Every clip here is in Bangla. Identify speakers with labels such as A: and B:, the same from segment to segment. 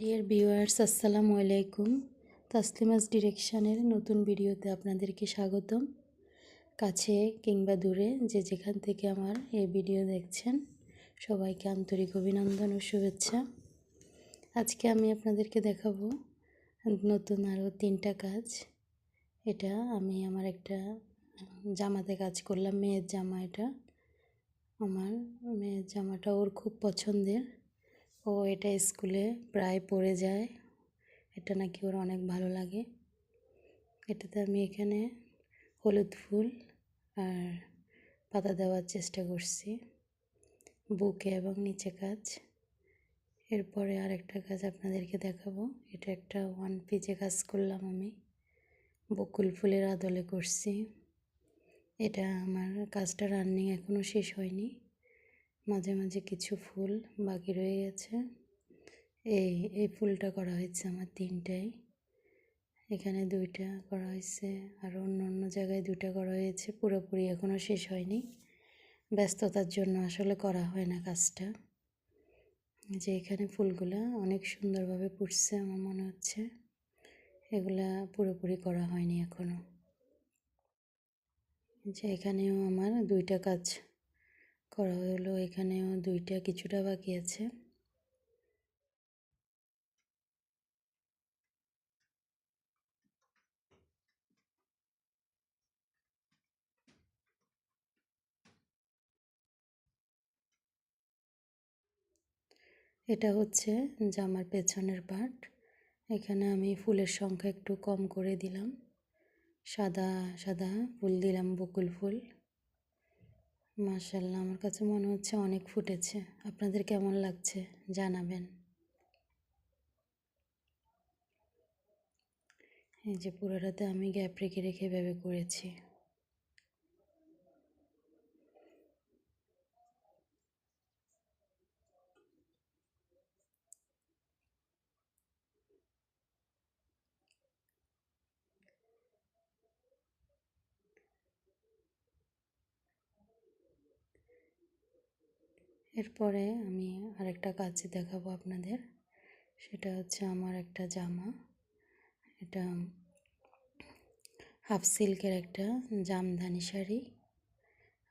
A: ডিয়ার ভিউয়ার্স আসসালামু আলাইকুম তাসলিমাস ডিরেকশানের নতুন ভিডিওতে আপনাদেরকে স্বাগতম। কাছে কিংবা দূরে যে যেখান থেকে আমার এই ভিডিও দেখছেন, সবাইকে আন্তরিক অভিনন্দন ও শুভেচ্ছা। আজকে আমি আপনাদেরকে দেখাবো নতুন আরও তিনটা কাজ। এটা আমি আমার একটা জামাতে কাজ করলাম, মেয়ের জামা এটা। আমার মেয়ের জামাটা ওর খুব পছন্দের। ও এটা স্কুলে প্রায় পড়ে যায়। এটা নাকি ওর অনেক ভালো লাগে। এটাতে আমি এখানে হলুদ ফুল আর পাতা দেওয়ার চেষ্টা করছি। বুকে এবং নিচে কাজ। এরপরে আরেকটা কাজ আপনাদেরকে দেখাবো। এটা একটা ওয়ান পিজে কাজ করলাম আমি। বকুল ফুলের আদলে করছি। এটা আমার কাজটা রানিং এখনও শেষ হয়নি। মাঝে মাঝে কিছু ফুল বাকি রয়ে গেছে। এই এই ফুলটা করা হয়েছে আমার তিনটাই। এখানে দুইটা করা হয়েছে আর অন্য অন্য জায়গায় দুইটা করা হয়েছে। পুরোপুরি এখনও শেষ হয়নি। ব্যস্ততার জন্য আসলে করা হয় না কাজটা। যে এখানে ফুলগুলা অনেক সুন্দরভাবে ফুটছে আমার মনে হচ্ছে। এগুলা পুরোপুরি করা হয়নি এখনও যে এখানেও আমার দুইটা কাজ করা হলো, এখানেও দুইটা, কিছুটা বাকি আছে। এটা হচ্ছে জামার পেছনের পার্ট। এখানে আমি ফুলের সংখ্যা একটু কম করে দিলাম। সাদা সাদা ফুল দিলাম বকুল ফুল। মার্শাল্লাহ আমার কাছে মনে হচ্ছে অনেক ফুটেছে। আপনাদের কেমন লাগছে জানাবেন। এই যে পুরোটাতে আমি গ্যাপ রেখে রেখে ভেবে করেছি। এরপরে আমি আরেকটা কাজ দেখাবো আপনাদের। সেটা হচ্ছে আমার একটা জামা। এটা হাফ সিল্কের একটা জামদানি শাড়ি।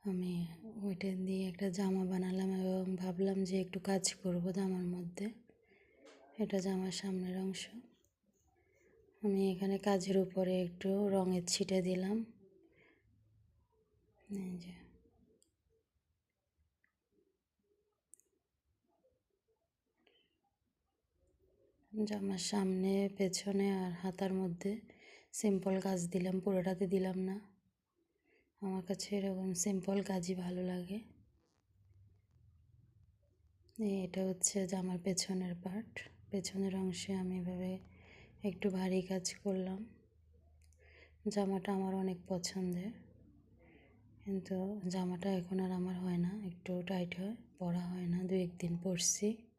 A: আমি ওইটা দিয়ে একটা জামা বানালাম এবং ভাবলাম যে একটু কাজ করব জামার মধ্যে। এটা জামার সামনের অংশ। আমি এখানে কাজের উপরে একটু রঙের ছিটে দিলাম। যে। জামার সামনে, পেছনে আর হাতার মধ্যে সিম্পল কাজ দিলাম, পুরোটাতে দিলাম না। আমার কাছে এরকম সিম্পল কাজই ভালো লাগে। এটা হচ্ছে জামার পেছনের পার্ট পেছনের অংশে আমি এভাবে একটু ভারী কাজ করলাম। জামাটা আমার অনেক পছন্দের। কিন্তু জামাটা এখন আর আমার হয় না। একটু টাইট হয়, পরা হয় না। দু একদিন পরছি।